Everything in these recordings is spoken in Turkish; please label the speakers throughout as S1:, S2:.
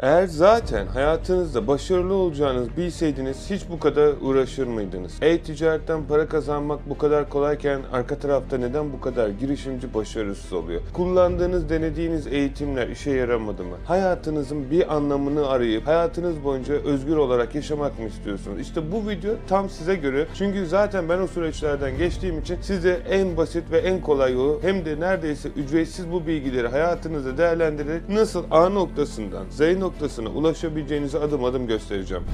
S1: Eğer zaten hayatınızda başarılı olacağınızı bilseydiniz hiç bu kadar uğraşır mıydınız? E-ticaretten para kazanmak bu kadar kolayken arka tarafta neden bu kadar girişimci başarısız oluyor? Kullandığınız, denediğiniz eğitimler işe yaramadı mı? Hayatınızın bir anlamını arayıp hayatınız boyunca özgür olarak yaşamak mı istiyorsunuz? İşte bu video tam size göre. Çünkü zaten ben o süreçlerden geçtiğim için size en basit ve en kolay yolu hem de neredeyse ücretsiz bu bilgileri hayatınızda değerlendirerek nasıl A noktasından Z noktasına ulaşabileceğinizi adım adım göstereceğim.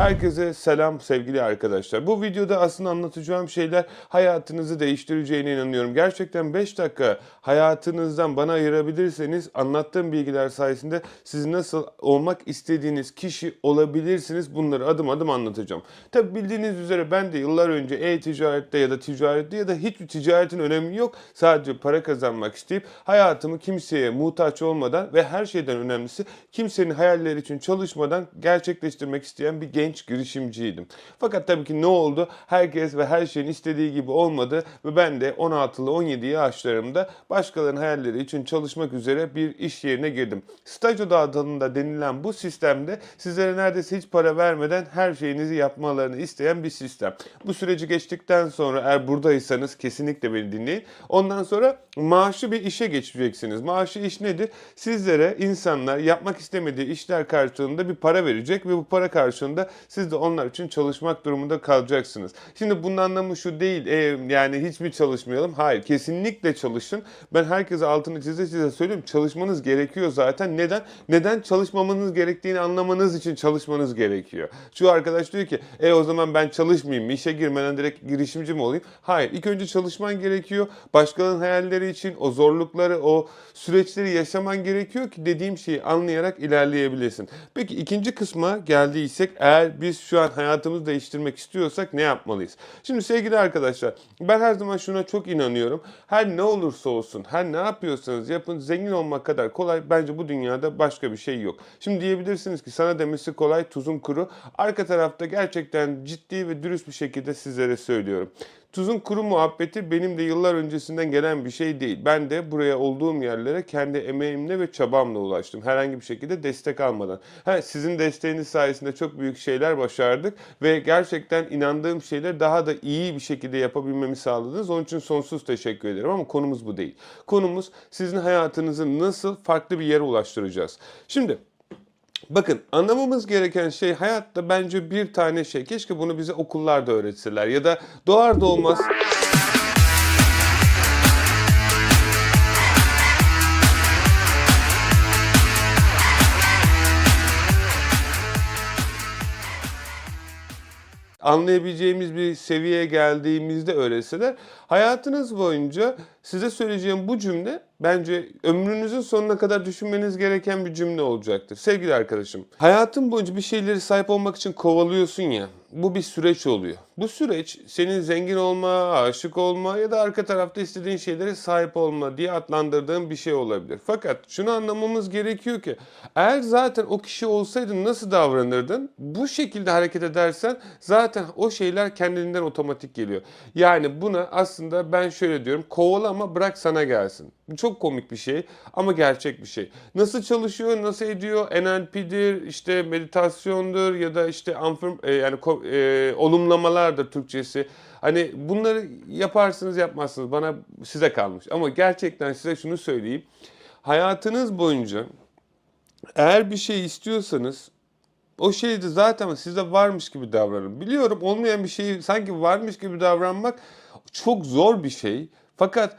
S1: Herkese selam sevgili arkadaşlar. Bu videoda aslında anlatacağım şeyler hayatınızı değiştireceğine inanıyorum. Gerçekten 5 dakika hayatınızdan bana ayırabilirseniz anlattığım bilgiler sayesinde siz nasıl olmak istediğiniz kişi olabilirsiniz. Bunları adım adım anlatacağım. Tabi bildiğiniz üzere ben de yıllar önce e-ticarette ya da ticarette ya da hiçbir ticaretin önemi yok. Sadece para kazanmak isteyip hayatımı kimseye muhtaç olmadan ve her şeyden önemlisi kimsenin hayalleri için çalışmadan gerçekleştirmek isteyen bir genç girişimciydim. Fakat tabii ki ne oldu? Herkes ve her şeyin istediği gibi olmadı ve ben de 16'lı 17 yaşlarımda başkalarının hayalleri için çalışmak üzere bir iş yerine girdim. Staj adında denilen bu sistemde sizlere neredeyse hiç para vermeden her şeyinizi yapmalarını isteyen bir sistem. Bu süreci geçtikten sonra eğer buradaysanız kesinlikle beni dinleyin. Ondan sonra maaşlı bir işe geçeceksiniz. Maaşlı iş nedir? Sizlere insanlar yapmak istemediği işler karşılığında bir para verecek ve bu para karşılığında siz de onlar için çalışmak durumunda kalacaksınız. Şimdi bunun anlamı şu değil e, yani hiç mi çalışmayalım? Hayır kesinlikle çalışın. Ben herkese altını çize çize söylüyorum. Çalışmanız gerekiyor zaten. Neden? Neden çalışmamanız gerektiğini anlamanız için çalışmanız gerekiyor. Şu arkadaş diyor ki e o zaman ben çalışmayayım mı? İşe girmeden direkt girişimci mi olayım? Hayır. İlk önce çalışman gerekiyor. Başkalarının hayalleri için o zorlukları, o süreçleri yaşaman gerekiyor ki dediğim şeyi anlayarak ilerleyebilirsin. Peki ikinci kısma geldiysek eğer biz şu an hayatımızı değiştirmek istiyorsak ne yapmalıyız? Şimdi sevgili arkadaşlar ben her zaman şuna çok inanıyorum. Her ne olursa olsun, her ne yapıyorsanız yapın zengin olmak kadar kolay bence bu dünyada başka bir şey yok. Şimdi diyebilirsiniz ki sana demesi kolay tuzun kuru. Arka tarafta gerçekten ciddi ve dürüst bir şekilde sizlere söylüyorum. Tuzun kuru muhabbeti benim de yıllar öncesinden gelen bir şey değil. Ben de buraya olduğum yerlere kendi emeğimle ve çabamla ulaştım. Herhangi bir şekilde destek almadan. Ha, sizin desteğiniz sayesinde çok büyük şeyler başardık ve gerçekten inandığım şeyleri daha da iyi bir şekilde yapabilmemi sağladınız. Onun için sonsuz teşekkür ederim ama konumuz bu değil. Konumuz sizin hayatınızı nasıl farklı bir yere ulaştıracağız. Şimdi Bakın anlamamız gereken şey hayatta bence bir tane şey. Keşke bunu bize okullarda öğretseler ya da doğar doğmaz anlayabileceğimiz bir seviyeye geldiğimizde öğretseler hayatınız boyunca size söyleyeceğim bu cümle bence ömrünüzün sonuna kadar düşünmeniz gereken bir cümle olacaktır. Sevgili arkadaşım, hayatın boyunca bir şeyleri sahip olmak için kovalıyorsun ya. Bu bir süreç oluyor. Bu süreç senin zengin olma, aşık olma ya da arka tarafta istediğin şeylere sahip olma diye adlandırdığın bir şey olabilir. Fakat şunu anlamamız gerekiyor ki eğer zaten o kişi olsaydın nasıl davranırdın? Bu şekilde hareket edersen zaten o şeyler kendiliğinden otomatik geliyor. Yani buna aslında ben şöyle diyorum kovalama bırak sana gelsin. Çok komik bir şey ama gerçek bir şey. Nasıl çalışıyor, nasıl ediyor? NLP'dir, işte meditasyondur ya da işte e, yani ko- e, olumlamalardır Türkçesi. Hani bunları yaparsınız yapmazsınız bana size kalmış. Ama gerçekten size şunu söyleyeyim. Hayatınız boyunca eğer bir şey istiyorsanız o şey de zaten sizde varmış gibi davranın. Biliyorum olmayan bir şeyi sanki varmış gibi davranmak çok zor bir şey. Fakat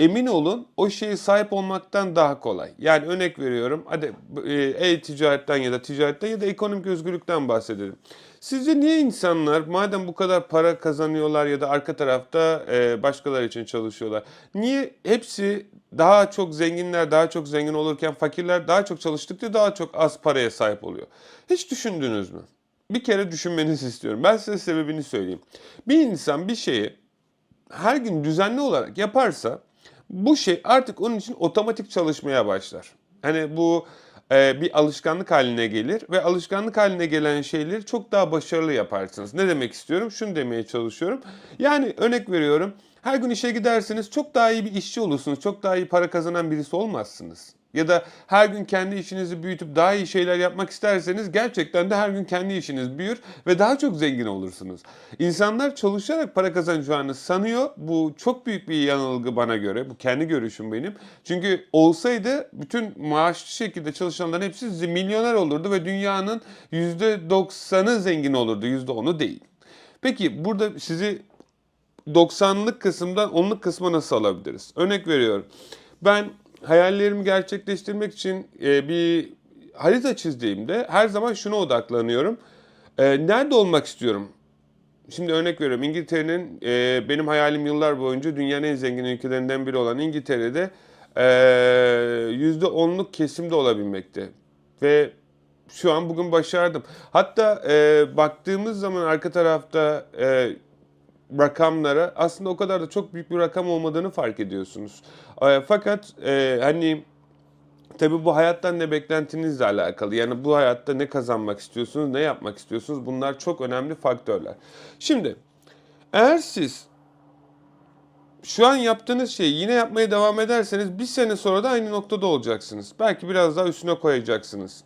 S1: emin olun o şeye sahip olmaktan daha kolay. Yani örnek veriyorum hadi e, e-ticaretten ya da ticaretten ya da ekonomik özgürlükten bahsedelim. Sizce niye insanlar madem bu kadar para kazanıyorlar ya da arka tarafta e, başkaları için çalışıyorlar? Niye hepsi daha çok zenginler daha çok zengin olurken fakirler daha çok çalıştıkça daha çok az paraya sahip oluyor? Hiç düşündünüz mü? Bir kere düşünmenizi istiyorum. Ben size sebebini söyleyeyim. Bir insan bir şeyi her gün düzenli olarak yaparsa bu şey artık onun için otomatik çalışmaya başlar. Hani bu e, bir alışkanlık haline gelir ve alışkanlık haline gelen şeyleri çok daha başarılı yaparsınız. Ne demek istiyorum? Şunu demeye çalışıyorum. Yani örnek veriyorum. Her gün işe giderseniz çok daha iyi bir işçi olursunuz. Çok daha iyi para kazanan birisi olmazsınız. Ya da her gün kendi işinizi büyütüp daha iyi şeyler yapmak isterseniz gerçekten de her gün kendi işiniz büyür ve daha çok zengin olursunuz. İnsanlar çalışarak para kazanacağını sanıyor. Bu çok büyük bir yanılgı bana göre. Bu kendi görüşüm benim. Çünkü olsaydı bütün maaşlı şekilde çalışanların hepsi milyoner olurdu ve dünyanın %90'ı zengin olurdu. %10'u değil. Peki burada sizi 90'lık kısımdan 10'luk kısma nasıl alabiliriz? Örnek veriyorum. Ben hayallerimi gerçekleştirmek için e, bir harita çizdiğimde her zaman şuna odaklanıyorum. E, nerede olmak istiyorum? Şimdi örnek veriyorum İngiltere'nin e, benim hayalim yıllar boyunca dünyanın en zengin ülkelerinden biri olan İngiltere'de e, %10'luk kesimde olabilmekte. Ve şu an bugün başardım. Hatta e, baktığımız zaman arka tarafta e, rakamlara aslında o kadar da çok büyük bir rakam olmadığını fark ediyorsunuz. E, fakat e, hani tabii bu hayattan ne beklentinizle alakalı. Yani bu hayatta ne kazanmak istiyorsunuz, ne yapmak istiyorsunuz bunlar çok önemli faktörler. Şimdi eğer siz şu an yaptığınız şeyi yine yapmaya devam ederseniz bir sene sonra da aynı noktada olacaksınız. Belki biraz daha üstüne koyacaksınız.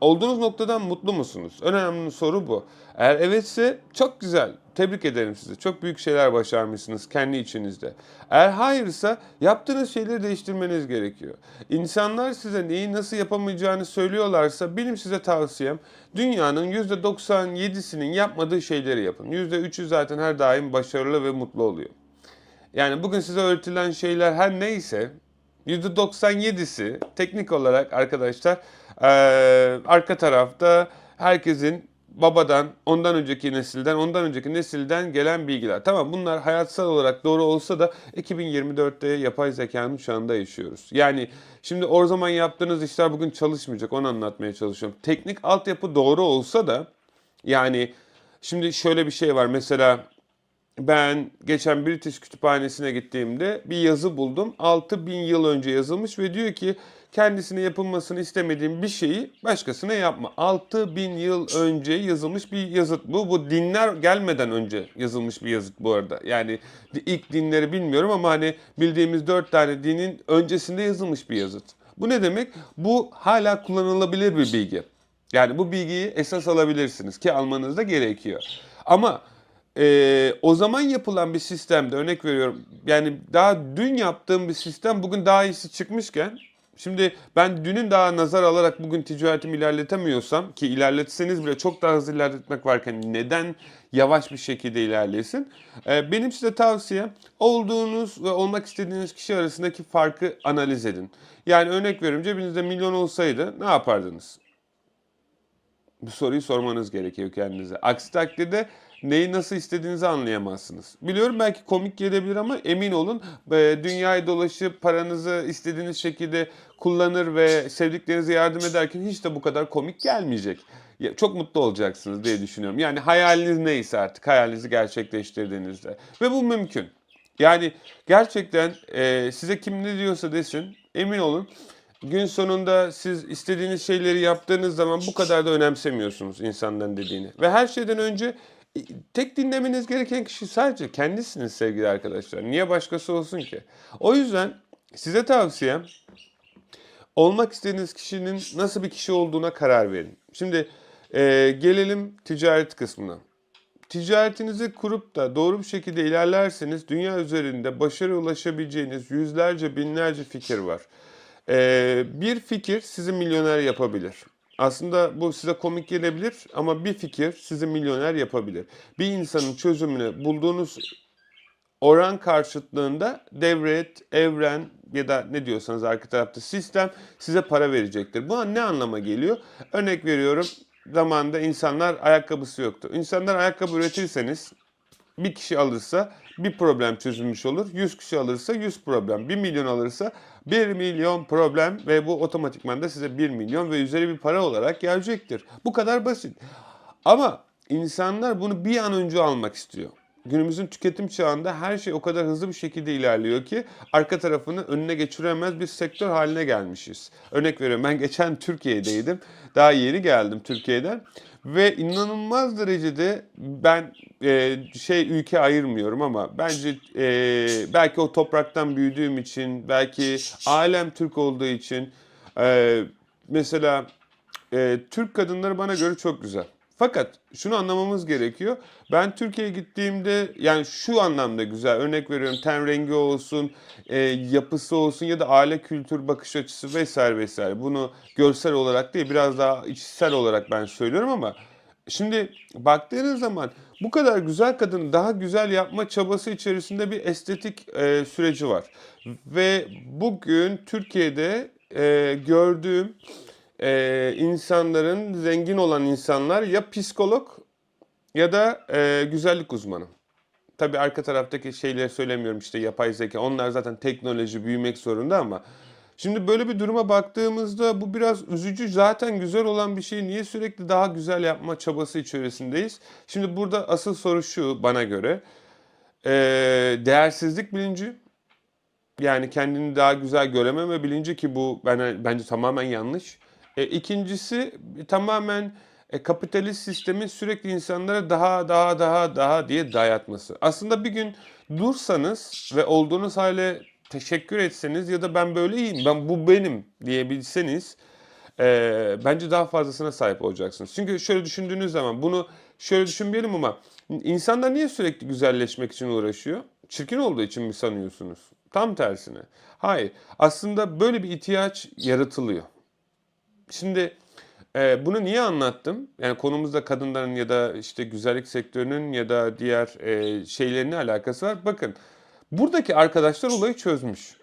S1: Olduğunuz noktadan mutlu musunuz? Önemli soru bu. Eğer evetse çok güzel. Tebrik ederim sizi. Çok büyük şeyler başarmışsınız kendi içinizde. Eğer hayırsa yaptığınız şeyleri değiştirmeniz gerekiyor. İnsanlar size neyi nasıl yapamayacağını söylüyorlarsa benim size tavsiyem dünyanın %97'sinin yapmadığı şeyleri yapın. %3'ü zaten her daim başarılı ve mutlu oluyor. Yani bugün size öğretilen şeyler her neyse %97'si teknik olarak arkadaşlar eee, arka tarafta herkesin babadan, ondan önceki nesilden, ondan önceki nesilden gelen bilgiler. Tamam bunlar hayatsal olarak doğru olsa da 2024'te yapay zekanın anda yaşıyoruz. Yani şimdi o zaman yaptığınız işler bugün çalışmayacak onu anlatmaya çalışıyorum. Teknik altyapı doğru olsa da yani şimdi şöyle bir şey var mesela ben geçen British Kütüphanesi'ne gittiğimde bir yazı buldum. 6000 yıl önce yazılmış ve diyor ki kendisine yapılmasını istemediğim bir şeyi başkasına yapma. 6000 yıl önce yazılmış bir yazıt bu. Bu dinler gelmeden önce yazılmış bir yazıt bu arada. Yani ilk dinleri bilmiyorum ama hani bildiğimiz 4 tane dinin öncesinde yazılmış bir yazıt. Bu ne demek? Bu hala kullanılabilir bir bilgi. Yani bu bilgiyi esas alabilirsiniz ki almanız da gerekiyor. Ama ee, o zaman yapılan bir sistemde örnek veriyorum yani daha dün yaptığım bir sistem bugün daha iyisi çıkmışken şimdi ben dünün daha nazar alarak bugün ticaretimi ilerletemiyorsam ki ilerletseniz bile çok daha hızlı ilerletmek varken neden yavaş bir şekilde ilerlesin? Ee, benim size tavsiyem olduğunuz ve olmak istediğiniz kişi arasındaki farkı analiz edin. Yani örnek veriyorum cebinizde milyon olsaydı ne yapardınız? Bu soruyu sormanız gerekiyor kendinize. Aksi takdirde neyi nasıl istediğinizi anlayamazsınız. Biliyorum belki komik gelebilir ama emin olun e, dünyayı dolaşıp paranızı istediğiniz şekilde kullanır ve sevdiklerinize yardım ederken hiç de bu kadar komik gelmeyecek. Çok mutlu olacaksınız diye düşünüyorum. Yani hayaliniz neyse artık hayalinizi gerçekleştirdiğinizde. Ve bu mümkün. Yani gerçekten e, size kim ne diyorsa desin emin olun gün sonunda siz istediğiniz şeyleri yaptığınız zaman bu kadar da önemsemiyorsunuz insanların dediğini. Ve her şeyden önce tek dinlemeniz gereken kişi sadece kendisiniz sevgili arkadaşlar. Niye başkası olsun ki? O yüzden size tavsiyem olmak istediğiniz kişinin nasıl bir kişi olduğuna karar verin. Şimdi e, gelelim ticaret kısmına. Ticaretinizi kurup da doğru bir şekilde ilerlerseniz dünya üzerinde başarı ulaşabileceğiniz yüzlerce binlerce fikir var. Ee, bir fikir sizi milyoner yapabilir. Aslında bu size komik gelebilir ama bir fikir sizi milyoner yapabilir. Bir insanın çözümünü bulduğunuz oran karşıtlığında devlet, evren ya da ne diyorsanız arka tarafta sistem size para verecektir. Bu ne anlama geliyor? Örnek veriyorum zamanında insanlar ayakkabısı yoktu. İnsanlar ayakkabı üretirseniz bir kişi alırsa bir problem çözülmüş olur. 100 kişi alırsa 100 problem. 1 milyon alırsa 1 milyon problem ve bu otomatikman da size 1 milyon ve üzeri bir para olarak gelecektir. Bu kadar basit. Ama insanlar bunu bir an önce almak istiyor. Günümüzün tüketim çağında her şey o kadar hızlı bir şekilde ilerliyor ki arka tarafını önüne geçiremez bir sektör haline gelmişiz. Örnek veriyorum ben geçen Türkiye'deydim. Daha yeni geldim Türkiye'den ve inanılmaz derecede ben e, şey ülke ayırmıyorum ama bence e, belki o topraktan büyüdüğüm için belki ailem Türk olduğu için e, mesela e, Türk kadınları bana göre çok güzel. Fakat şunu anlamamız gerekiyor. Ben Türkiye'ye gittiğimde yani şu anlamda güzel. Örnek veriyorum ten rengi olsun, e, yapısı olsun ya da aile kültür bakış açısı vesaire vesaire. Bunu görsel olarak değil biraz daha içsel olarak ben söylüyorum ama şimdi baktığınız zaman bu kadar güzel kadını daha güzel yapma çabası içerisinde bir estetik e, süreci var. Ve bugün Türkiye'de e, gördüğüm e, insanların zengin olan insanlar ya psikolog ya da e, güzellik uzmanı. Tabii arka taraftaki şeyleri söylemiyorum işte yapay zeka. Onlar zaten teknoloji büyümek zorunda ama şimdi böyle bir duruma baktığımızda bu biraz üzücü. Zaten güzel olan bir şeyi niye sürekli daha güzel yapma çabası içerisindeyiz? Şimdi burada asıl soru şu bana göre. E, değersizlik bilinci. Yani kendini daha güzel görememe bilinci ki bu bana, bence tamamen yanlış. E, ikincisi tamamen e, kapitalist sistemin sürekli insanlara daha daha daha daha diye dayatması. Aslında bir gün dursanız ve olduğunuz hale teşekkür etseniz ya da ben böyleyim, ben bu benim diyebilseniz e, bence daha fazlasına sahip olacaksınız. Çünkü şöyle düşündüğünüz zaman bunu şöyle düşünmeyelim ama insanlar niye sürekli güzelleşmek için uğraşıyor? Çirkin olduğu için mi sanıyorsunuz? Tam tersine. Hayır. Aslında böyle bir ihtiyaç yaratılıyor. Şimdi e, bunu niye anlattım? Yani konumuzda kadınların ya da işte güzellik sektörünün ya da diğer e, şeylerine alakası var. Bakın buradaki arkadaşlar olayı çözmüş.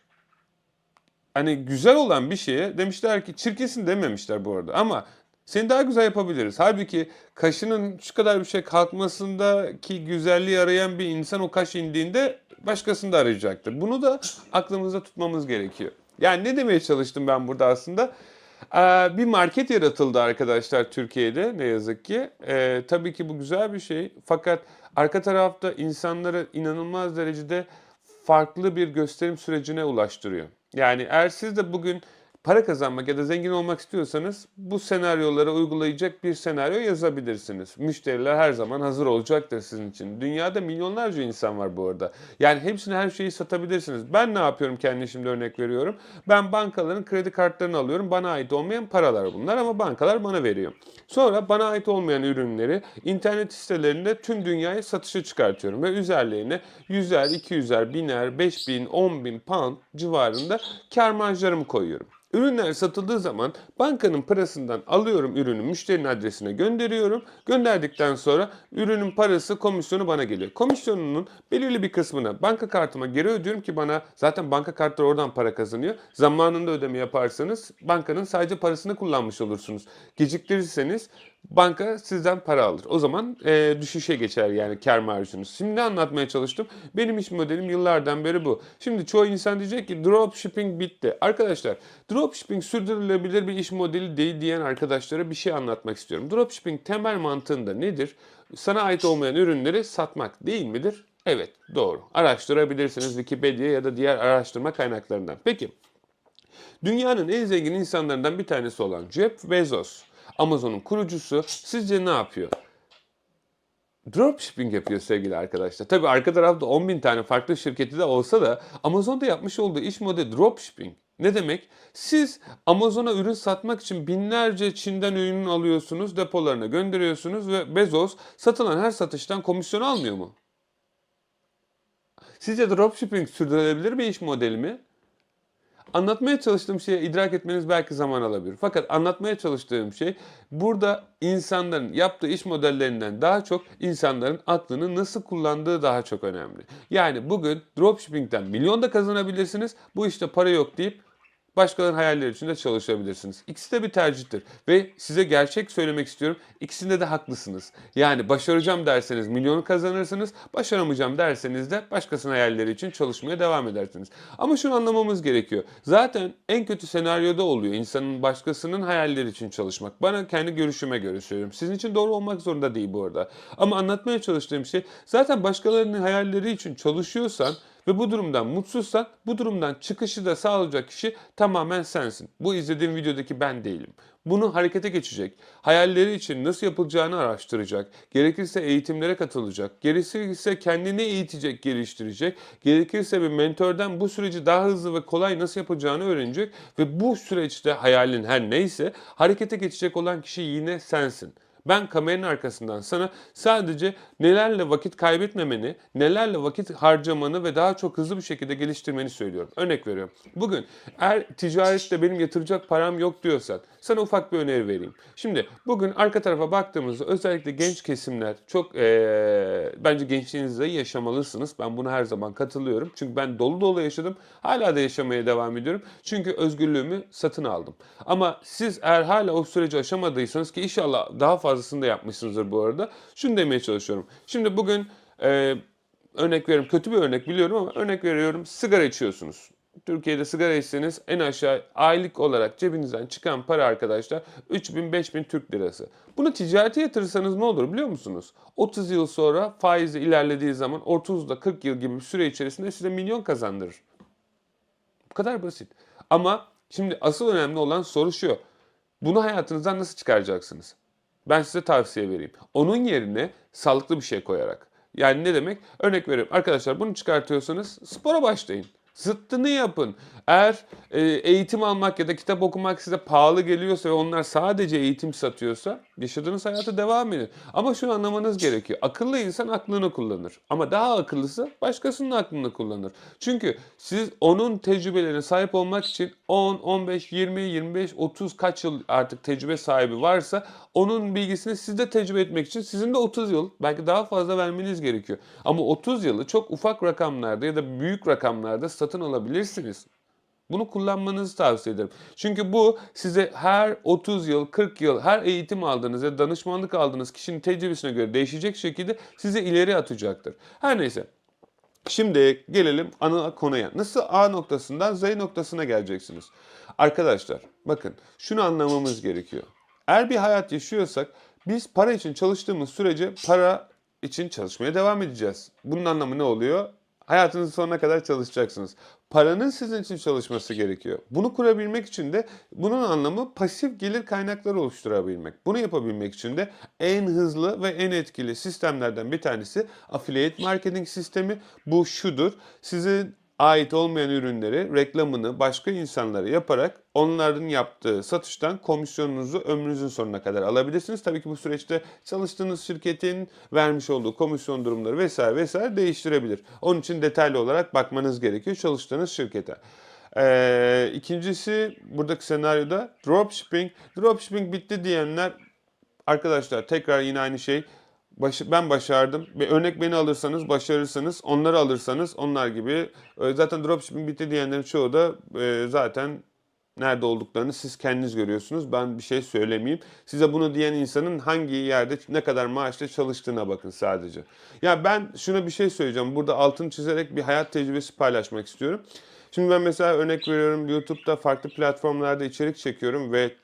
S1: Hani güzel olan bir şeye demişler ki çirkinsin dememişler bu arada ama seni daha güzel yapabiliriz. Halbuki kaşının şu kadar bir şey kalkmasındaki güzelliği arayan bir insan o kaş indiğinde başkasını da arayacaktır. Bunu da aklımızda tutmamız gerekiyor. Yani ne demeye çalıştım ben burada aslında? Ee, bir market yaratıldı arkadaşlar Türkiye'de ne yazık ki. Ee, tabii ki bu güzel bir şey. Fakat arka tarafta insanları inanılmaz derecede farklı bir gösterim sürecine ulaştırıyor. Yani eğer siz de bugün para kazanmak ya da zengin olmak istiyorsanız bu senaryoları uygulayacak bir senaryo yazabilirsiniz. Müşteriler her zaman hazır olacaktır sizin için. Dünyada milyonlarca insan var bu arada. Yani hepsine her şeyi satabilirsiniz. Ben ne yapıyorum kendi işimde örnek veriyorum. Ben bankaların kredi kartlarını alıyorum. Bana ait olmayan paralar bunlar ama bankalar bana veriyor. Sonra bana ait olmayan ürünleri internet sitelerinde tüm dünyaya satışa çıkartıyorum ve üzerlerine yüzer, iki yüzer, biner, beş bin, on bin pound civarında kar marjlarımı koyuyorum. Ürünler satıldığı zaman bankanın parasından alıyorum ürünü müşterinin adresine gönderiyorum. Gönderdikten sonra ürünün parası komisyonu bana geliyor. Komisyonunun belirli bir kısmını banka kartıma geri ödüyorum ki bana zaten banka kartları oradan para kazanıyor. Zamanında ödeme yaparsanız bankanın sadece parasını kullanmış olursunuz. Geciktirirseniz banka sizden para alır. O zaman e, düşüşe geçer yani kar marjınız. Şimdi anlatmaya çalıştım? Benim iş modelim yıllardan beri bu. Şimdi çoğu insan diyecek ki dropshipping bitti. Arkadaşlar dropshipping sürdürülebilir bir iş modeli değil diyen arkadaşlara bir şey anlatmak istiyorum. Dropshipping temel mantığında nedir? Sana ait olmayan ürünleri satmak değil midir? Evet doğru. Araştırabilirsiniz Wikipedia ya da diğer araştırma kaynaklarından. Peki dünyanın en zengin insanlarından bir tanesi olan Jeff Bezos Amazon'un kurucusu sizce ne yapıyor? Dropshipping yapıyor sevgili arkadaşlar. Tabii arka tarafta 10 bin tane farklı şirketi de olsa da Amazon'da yapmış olduğu iş modeli dropshipping. Ne demek? Siz Amazon'a ürün satmak için binlerce Çin'den ürün alıyorsunuz, depolarına gönderiyorsunuz ve Bezos satılan her satıştan komisyon almıyor mu? Sizce dropshipping sürdürülebilir bir iş modeli mi? Anlatmaya çalıştığım şeyi idrak etmeniz belki zaman alabilir. Fakat anlatmaya çalıştığım şey burada insanların yaptığı iş modellerinden daha çok insanların aklını nasıl kullandığı daha çok önemli. Yani bugün dropshipping'den milyon da kazanabilirsiniz. Bu işte para yok deyip Başkalarının hayalleri için de çalışabilirsiniz. İkisi de bir tercihtir. Ve size gerçek söylemek istiyorum. İkisinde de haklısınız. Yani başaracağım derseniz milyonu kazanırsınız. Başaramayacağım derseniz de başkasının hayalleri için çalışmaya devam edersiniz. Ama şunu anlamamız gerekiyor. Zaten en kötü senaryoda oluyor insanın başkasının hayalleri için çalışmak. Bana kendi görüşüme göre söylüyorum. Sizin için doğru olmak zorunda değil bu arada. Ama anlatmaya çalıştığım şey zaten başkalarının hayalleri için çalışıyorsan ve bu durumdan mutsuzsan bu durumdan çıkışı da sağlayacak kişi tamamen sensin. Bu izlediğim videodaki ben değilim. Bunu harekete geçecek. Hayalleri için nasıl yapılacağını araştıracak. Gerekirse eğitimlere katılacak. Gerekirse kendini eğitecek, geliştirecek. Gerekirse bir mentordan bu süreci daha hızlı ve kolay nasıl yapacağını öğrenecek. Ve bu süreçte hayalin her neyse harekete geçecek olan kişi yine sensin. Ben kameranın arkasından sana sadece nelerle vakit kaybetmemeni, nelerle vakit harcamanı ve daha çok hızlı bir şekilde geliştirmeni söylüyorum. Örnek veriyorum. Bugün eğer ticarette benim yatıracak param yok diyorsan sana ufak bir öneri vereyim. Şimdi bugün arka tarafa baktığımızda özellikle genç kesimler çok eee, bence gençliğinizde yaşamalısınız. Ben buna her zaman katılıyorum. Çünkü ben dolu dolu yaşadım. Hala da yaşamaya devam ediyorum. Çünkü özgürlüğümü satın aldım. Ama siz eğer hala o süreci aşamadıysanız ki inşallah daha fazlasını da yapmışsınızdır bu arada. Şunu demeye çalışıyorum. Şimdi bugün eee, örnek veriyorum kötü bir örnek biliyorum ama örnek veriyorum sigara içiyorsunuz. Türkiye'de sigara içseniz en aşağı aylık olarak cebinizden çıkan para arkadaşlar 3000-5000 Türk lirası. Bunu ticarete yatırırsanız ne olur biliyor musunuz? 30 yıl sonra faizi ilerlediği zaman 30 da 40 yıl gibi bir süre içerisinde size milyon kazandırır. Bu kadar basit. Ama şimdi asıl önemli olan soru şu. Bunu hayatınızdan nasıl çıkaracaksınız? Ben size tavsiye vereyim. Onun yerine sağlıklı bir şey koyarak. Yani ne demek? Örnek veriyorum. Arkadaşlar bunu çıkartıyorsanız spora başlayın. Zıttını yapın. Eğer e, eğitim almak ya da kitap okumak size pahalı geliyorsa ve onlar sadece eğitim satıyorsa yaşadığınız hayata devam edin. Ama şunu anlamanız gerekiyor. Akıllı insan aklını kullanır. Ama daha akıllısı başkasının aklını kullanır. Çünkü siz onun tecrübelerine sahip olmak için 10, 15, 20, 25, 30 kaç yıl artık tecrübe sahibi varsa onun bilgisini siz de tecrübe etmek için sizin de 30 yıl belki daha fazla vermeniz gerekiyor. Ama 30 yılı çok ufak rakamlarda ya da büyük rakamlarda satın alabilirsiniz. Bunu kullanmanızı tavsiye ederim. Çünkü bu size her 30 yıl, 40 yıl, her eğitim aldığınız ya da danışmanlık aldığınız kişinin tecrübesine göre değişecek şekilde size ileri atacaktır. Her neyse. Şimdi gelelim ana konuya. Nasıl A noktasından Z noktasına geleceksiniz? Arkadaşlar bakın şunu anlamamız gerekiyor. Eğer bir hayat yaşıyorsak biz para için çalıştığımız sürece para için çalışmaya devam edeceğiz. Bunun anlamı ne oluyor? Hayatınızın sonuna kadar çalışacaksınız. Paranın sizin için çalışması gerekiyor. Bunu kurabilmek için de bunun anlamı pasif gelir kaynakları oluşturabilmek. Bunu yapabilmek için de en hızlı ve en etkili sistemlerden bir tanesi affiliate marketing sistemi. Bu şudur. Sizin ait olmayan ürünleri reklamını başka insanlara yaparak onların yaptığı satıştan komisyonunuzu ömrünüzün sonuna kadar alabilirsiniz. Tabii ki bu süreçte çalıştığınız şirketin vermiş olduğu komisyon durumları vesaire vesaire değiştirebilir. Onun için detaylı olarak bakmanız gerekiyor çalıştığınız şirkete. Ee, ikincisi buradaki senaryoda dropshipping. Dropshipping bitti diyenler arkadaşlar tekrar yine aynı şey. Baş- ben başardım. Bir örnek beni alırsanız, başarırsanız, onları alırsanız onlar gibi. E, Zaten dropshipping bitti diyenlerin çoğu da e, zaten nerede olduklarını siz kendiniz görüyorsunuz. Ben bir şey söylemeyeyim. Size bunu diyen insanın hangi yerde ne kadar maaşla çalıştığına bakın sadece. Ya ben şuna bir şey söyleyeceğim. Burada altını çizerek bir hayat tecrübesi paylaşmak istiyorum. Şimdi ben mesela örnek veriyorum YouTube'da farklı platformlarda içerik çekiyorum ve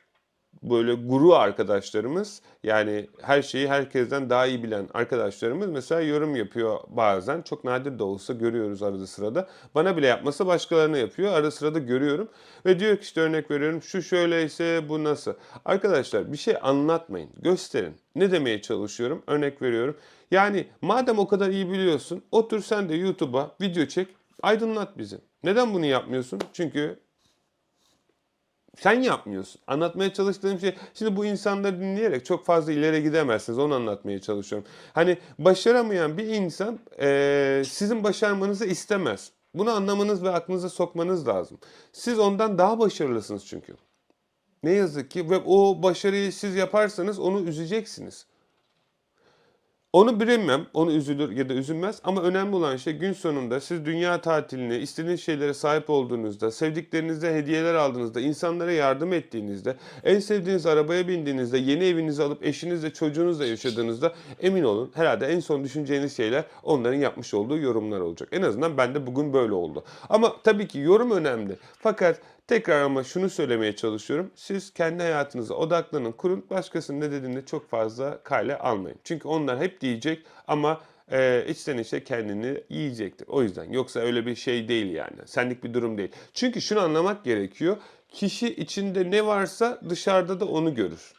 S1: böyle guru arkadaşlarımız yani her şeyi herkesten daha iyi bilen arkadaşlarımız mesela yorum yapıyor bazen. Çok nadir de olsa görüyoruz arada sırada. Bana bile yapmasa başkalarına yapıyor. Arada sırada görüyorum. Ve diyor ki işte örnek veriyorum şu şöyleyse bu nasıl. Arkadaşlar bir şey anlatmayın. Gösterin. Ne demeye çalışıyorum? Örnek veriyorum. Yani madem o kadar iyi biliyorsun otur sen de YouTube'a video çek. Aydınlat bizi. Neden bunu yapmıyorsun? Çünkü sen yapmıyorsun. Anlatmaya çalıştığım şey, şimdi bu insanları dinleyerek çok fazla ileri gidemezsiniz. Onu anlatmaya çalışıyorum. Hani başaramayan bir insan eee, sizin başarmanızı istemez. Bunu anlamanız ve aklınıza sokmanız lazım. Siz ondan daha başarılısınız çünkü. Ne yazık ki ve o başarıyı siz yaparsanız onu üzeceksiniz. Onu bilemem, onu üzülür ya da üzülmez ama önemli olan şey gün sonunda siz dünya tatilini, istediğiniz şeylere sahip olduğunuzda, sevdiklerinizde hediyeler aldığınızda, insanlara yardım ettiğinizde, en sevdiğiniz arabaya bindiğinizde, yeni evinizi alıp eşinizle çocuğunuzla yaşadığınızda emin olun herhalde en son düşüneceğiniz şeyler onların yapmış olduğu yorumlar olacak. En azından bende bugün böyle oldu. Ama tabii ki yorum önemli. Fakat Tekrar ama şunu söylemeye çalışıyorum. Siz kendi hayatınıza odaklanın, kurun. Başkasının ne dediğini çok fazla kale almayın. Çünkü onlar hep diyecek ama e, içten içe kendini yiyecektir. O yüzden yoksa öyle bir şey değil yani. Senlik bir durum değil. Çünkü şunu anlamak gerekiyor. Kişi içinde ne varsa dışarıda da onu görür.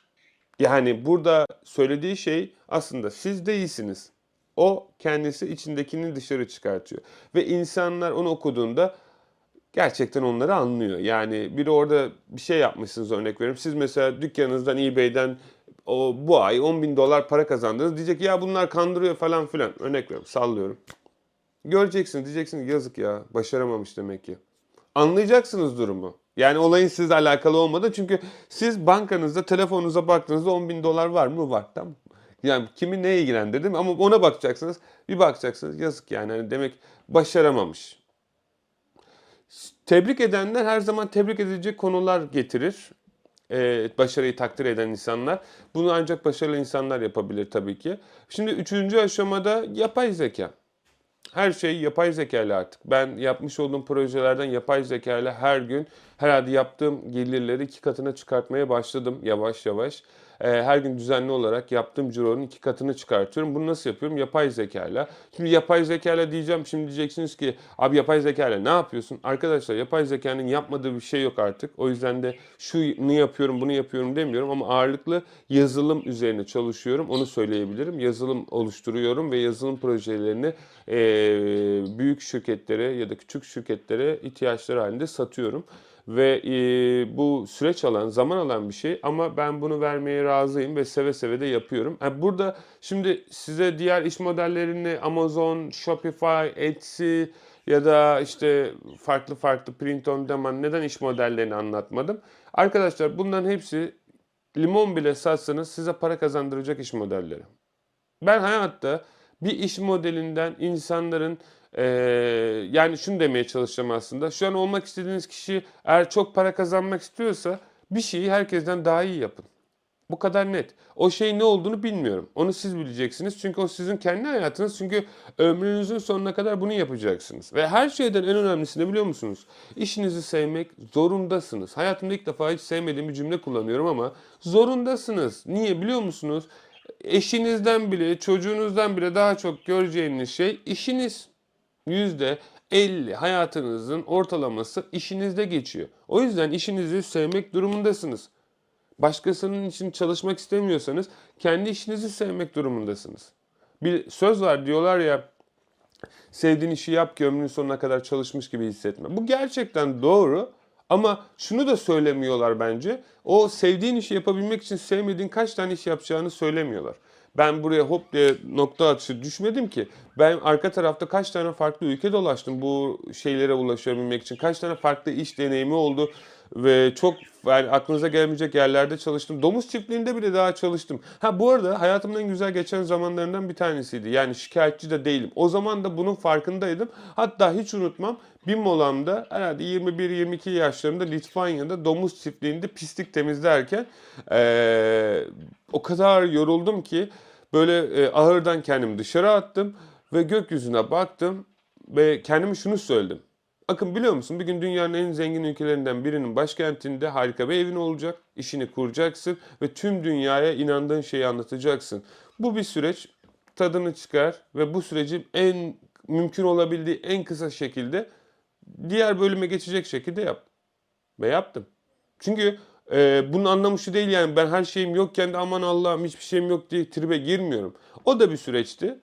S1: Yani burada söylediği şey aslında siz değilsiniz. O kendisi içindekini dışarı çıkartıyor. Ve insanlar onu okuduğunda gerçekten onları anlıyor. Yani biri orada bir şey yapmışsınız örnek veriyorum. Siz mesela dükkanınızdan eBay'den o, bu ay 10 bin dolar para kazandınız. Diyecek ya bunlar kandırıyor falan filan. Örnek veriyorum sallıyorum. Göreceksiniz diyeceksiniz yazık ya başaramamış demek ki. Anlayacaksınız durumu. Yani olayın sizle alakalı olmadı. Çünkü siz bankanızda telefonunuza baktığınızda 10 bin dolar var mı? Var tamam yani kimi ne ilgilendirdi? Ama ona bakacaksınız. Bir bakacaksınız yazık yani. Hani demek başaramamış. Tebrik edenler her zaman tebrik edilecek konular getirir. Ee, başarıyı takdir eden insanlar. Bunu ancak başarılı insanlar yapabilir tabii ki. Şimdi üçüncü aşamada yapay zeka. Her şey yapay zeka ile artık. Ben yapmış olduğum projelerden yapay zeka ile her gün herhalde yaptığım gelirleri iki katına çıkartmaya başladım yavaş yavaş. Ee, her gün düzenli olarak yaptığım cironun iki katını çıkartıyorum. Bunu nasıl yapıyorum? Yapay zekayla. Şimdi yapay zekayla diyeceğim. Şimdi diyeceksiniz ki abi yapay zekayla ne yapıyorsun? Arkadaşlar yapay zekanın yapmadığı bir şey yok artık. O yüzden de şunu yapıyorum, bunu yapıyorum demiyorum ama ağırlıklı yazılım üzerine çalışıyorum. Onu söyleyebilirim. Yazılım oluşturuyorum ve yazılım projelerini e, büyük şirketlere ya da küçük şirketlere ihtiyaçları halinde satıyorum ve e, bu süreç alan, zaman alan bir şey ama ben bunu vermeye razıyım ve seve seve de yapıyorum. Yani burada şimdi size diğer iş modellerini Amazon, Shopify, Etsy ya da işte farklı farklı print on demand neden iş modellerini anlatmadım. Arkadaşlar bunların hepsi limon bile satsanız size para kazandıracak iş modelleri. Ben hayatta bir iş modelinden insanların ee, yani şunu demeye çalışacağım aslında. Şu an olmak istediğiniz kişi eğer çok para kazanmak istiyorsa bir şeyi herkesten daha iyi yapın. Bu kadar net. O şey ne olduğunu bilmiyorum. Onu siz bileceksiniz. Çünkü o sizin kendi hayatınız. Çünkü ömrünüzün sonuna kadar bunu yapacaksınız. Ve her şeyden en önemlisi ne biliyor musunuz? İşinizi sevmek zorundasınız. Hayatımda ilk defa hiç sevmediğim bir cümle kullanıyorum ama zorundasınız. Niye biliyor musunuz? Eşinizden bile, çocuğunuzdan bile daha çok göreceğiniz şey işiniz. %50 hayatınızın ortalaması işinizde geçiyor. O yüzden işinizi sevmek durumundasınız. Başkasının için çalışmak istemiyorsanız kendi işinizi sevmek durumundasınız. Bir söz var diyorlar ya sevdiğin işi yap ki ömrünün sonuna kadar çalışmış gibi hissetme. Bu gerçekten doğru ama şunu da söylemiyorlar bence. O sevdiğin işi yapabilmek için sevmediğin kaç tane iş yapacağını söylemiyorlar. Ben buraya hop diye nokta atışı düşmedim ki. Ben arka tarafta kaç tane farklı ülke dolaştım bu şeylere ulaşabilmek için. Kaç tane farklı iş deneyimi oldu ve çok yani aklınıza gelmeyecek yerlerde çalıştım. Domuz çiftliğinde bile daha çalıştım. Ha bu arada hayatımın en güzel geçen zamanlarından bir tanesiydi. Yani şikayetçi de değilim. O zaman da bunun farkındaydım. Hatta hiç unutmam bir molamda herhalde 21-22 yaşlarımda Litvanya'da domuz çiftliğinde pislik temizlerken ee, o kadar yoruldum ki böyle e, ahırdan kendimi dışarı attım ve gökyüzüne baktım ve kendime şunu söyledim. Akın biliyor musun bir gün dünyanın en zengin ülkelerinden birinin başkentinde harika bir evin olacak, işini kuracaksın ve tüm dünyaya inandığın şeyi anlatacaksın. Bu bir süreç, tadını çıkar ve bu süreci en mümkün olabildiği en kısa şekilde diğer bölüme geçecek şekilde yap. Ve yaptım. Çünkü e, bunun anlamı şu değil yani ben her şeyim yokken de aman Allah'ım hiçbir şeyim yok diye tribe girmiyorum. O da bir süreçti.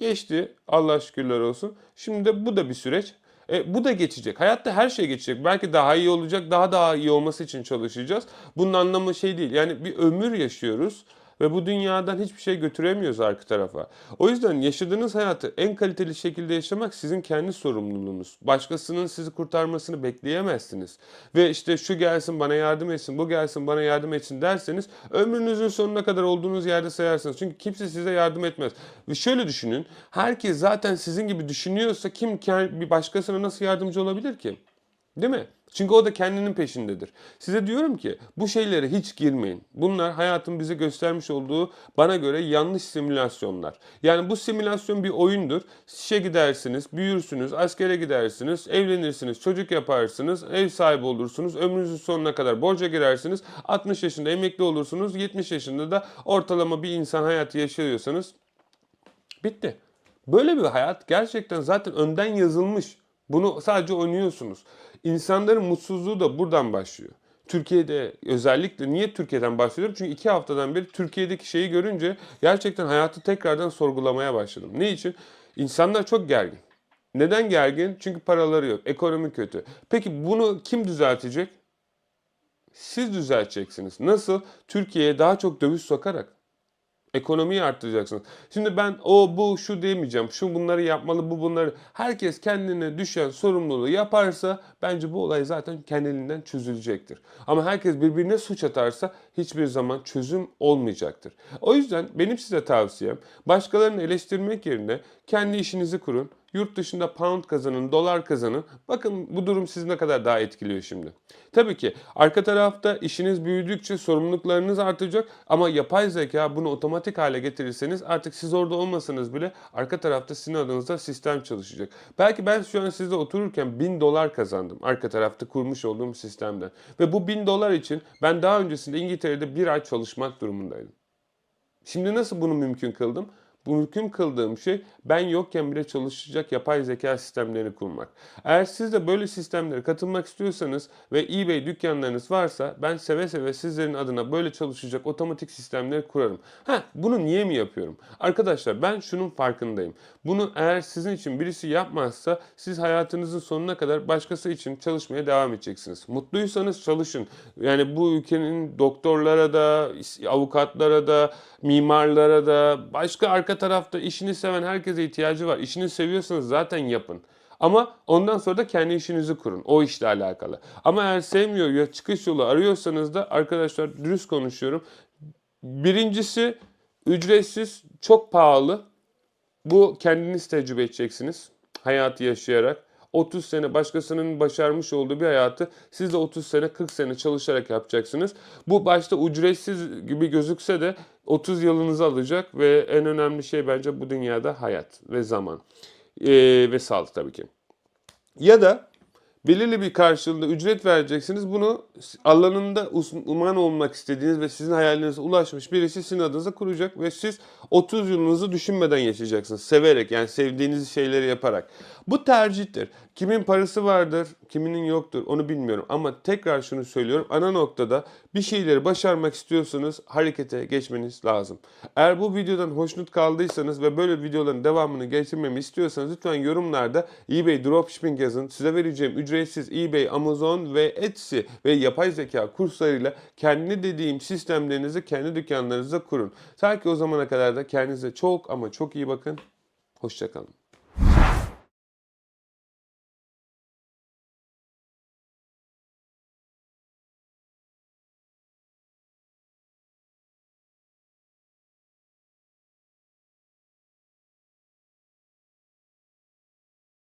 S1: Geçti. Allah şükürler olsun. Şimdi de bu da bir süreç. E, bu da geçecek. Hayatta her şey geçecek. Belki daha iyi olacak. Daha daha iyi olması için çalışacağız. Bunun anlamı şey değil. Yani bir ömür yaşıyoruz ve bu dünyadan hiçbir şey götüremiyoruz arka tarafa. O yüzden yaşadığınız hayatı en kaliteli şekilde yaşamak sizin kendi sorumluluğunuz. Başkasının sizi kurtarmasını bekleyemezsiniz. Ve işte şu gelsin bana yardım etsin, bu gelsin bana yardım etsin derseniz ömrünüzün sonuna kadar olduğunuz yerde sayarsınız. Çünkü kimse size yardım etmez. Ve şöyle düşünün, herkes zaten sizin gibi düşünüyorsa kim bir başkasına nasıl yardımcı olabilir ki? Değil mi? Çünkü o da kendinin peşindedir. Size diyorum ki bu şeylere hiç girmeyin. Bunlar hayatın bize göstermiş olduğu bana göre yanlış simülasyonlar. Yani bu simülasyon bir oyundur. İşe gidersiniz, büyürsünüz, askere gidersiniz, evlenirsiniz, çocuk yaparsınız, ev sahibi olursunuz, ömrünüzün sonuna kadar borca girersiniz. 60 yaşında emekli olursunuz, 70 yaşında da ortalama bir insan hayatı yaşıyorsanız bitti. Böyle bir hayat gerçekten zaten önden yazılmış. Bunu sadece oynuyorsunuz. İnsanların mutsuzluğu da buradan başlıyor. Türkiye'de özellikle niye Türkiye'den bahsediyorum? Çünkü iki haftadan beri Türkiye'deki şeyi görünce gerçekten hayatı tekrardan sorgulamaya başladım. Ne için? İnsanlar çok gergin. Neden gergin? Çünkü paraları yok. Ekonomi kötü. Peki bunu kim düzeltecek? Siz düzelteceksiniz. Nasıl? Türkiye'ye daha çok döviz sokarak. Ekonomiyi arttıracaksınız. Şimdi ben o bu şu demeyeceğim. Şu bunları yapmalı bu bunları. Herkes kendine düşen sorumluluğu yaparsa bence bu olay zaten kendiliğinden çözülecektir. Ama herkes birbirine suç atarsa hiçbir zaman çözüm olmayacaktır. O yüzden benim size tavsiyem başkalarını eleştirmek yerine kendi işinizi kurun. Yurt dışında pound kazanın, dolar kazanın. Bakın bu durum sizi ne kadar daha etkiliyor şimdi. Tabii ki arka tarafta işiniz büyüdükçe sorumluluklarınız artacak ama yapay zeka bunu otomatik hale getirirseniz artık siz orada olmasanız bile arka tarafta sizin adınıza sistem çalışacak. Belki ben şu an sizde otururken 1000 dolar kazandım arka tarafta kurmuş olduğum sistemden. Ve bu 1000 dolar için ben daha öncesinde İngiltere'de bir ay çalışmak durumundaydım. Şimdi nasıl bunu mümkün kıldım? Bu mümkün kıldığım şey ben yokken bile çalışacak yapay zeka sistemlerini kurmak. Eğer siz de böyle sistemlere katılmak istiyorsanız ve eBay dükkanlarınız varsa ben seve seve sizlerin adına böyle çalışacak otomatik sistemleri kurarım. Ha bunu niye mi yapıyorum? Arkadaşlar ben şunun farkındayım. Bunu eğer sizin için birisi yapmazsa siz hayatınızın sonuna kadar başkası için çalışmaya devam edeceksiniz. Mutluysanız çalışın. Yani bu ülkenin doktorlara da, avukatlara da, mimarlara da, başka arka tarafta işini seven herkese ihtiyacı var. İşini seviyorsanız zaten yapın. Ama ondan sonra da kendi işinizi kurun. O işle alakalı. Ama eğer sevmiyor ya çıkış yolu arıyorsanız da arkadaşlar dürüst konuşuyorum. Birincisi ücretsiz, çok pahalı. Bu kendiniz tecrübe edeceksiniz. Hayatı yaşayarak. 30 sene başkasının başarmış olduğu bir hayatı siz de 30 sene 40 sene çalışarak yapacaksınız. Bu başta ücretsiz gibi gözükse de 30 yılınızı alacak ve en önemli şey bence bu dünyada hayat ve zaman Ee, ve sağlık tabii ki. Ya da belirli bir karşılığında ücret vereceksiniz. Bunu alanında uzman olmak istediğiniz ve sizin hayallerinize ulaşmış birisi sizin adınıza kuracak ve siz 30 yılınızı düşünmeden yaşayacaksınız. Severek yani sevdiğiniz şeyleri yaparak. Bu tercihtir. Kimin parası vardır, kiminin yoktur onu bilmiyorum. Ama tekrar şunu söylüyorum. Ana noktada bir şeyleri başarmak istiyorsanız harekete geçmeniz lazım. Eğer bu videodan hoşnut kaldıysanız ve böyle videoların devamını getirmemi istiyorsanız lütfen yorumlarda eBay Dropshipping yazın. Size vereceğim ücretsiz eBay, Amazon ve Etsy ve yapay zeka kurslarıyla kendi dediğim sistemlerinizi kendi dükkanlarınızda kurun. Ta ki o zamana kadar da kendinize çok ama çok iyi bakın. Hoşçakalın.